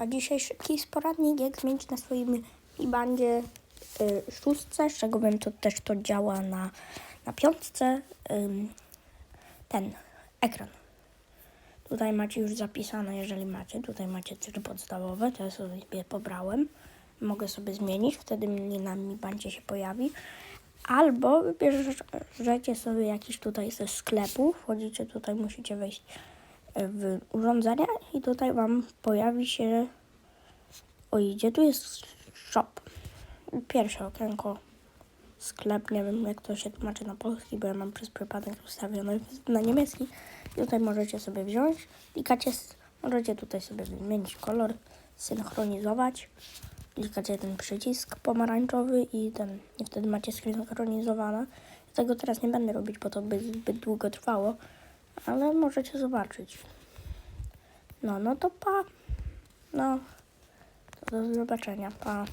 A dzisiaj szybki sporadnik, jak zmienić na swoim bandzie y, szóstce, z czego wiem, to też to działa na, na piątce, ym, ten ekran. Tutaj macie już zapisane, jeżeli macie, tutaj macie trzy podstawowe, to ja sobie pobrałem. Mogę sobie zmienić, wtedy mnie na mi bandzie się pojawi. Albo wybierzecie sobie jakiś tutaj ze sklepu, wchodzicie tutaj, musicie wejść w urządzenia i tutaj Wam pojawi się, oj, gdzie tu jest shop? Pierwsze okienko, sklep, nie wiem jak to się tłumaczy na polski, bo ja mam przez przypadek ustawiony na niemiecki. I tutaj możecie sobie wziąć, klikacie, możecie tutaj sobie wymienić kolor, synchronizować. Klikacie ten przycisk pomarańczowy i ten, i wtedy macie synchronizowane. Tego teraz nie będę robić, bo to by zbyt długo trwało, ale możecie zobaczyć. No, no to pa. No, to do zobaczenia, pa.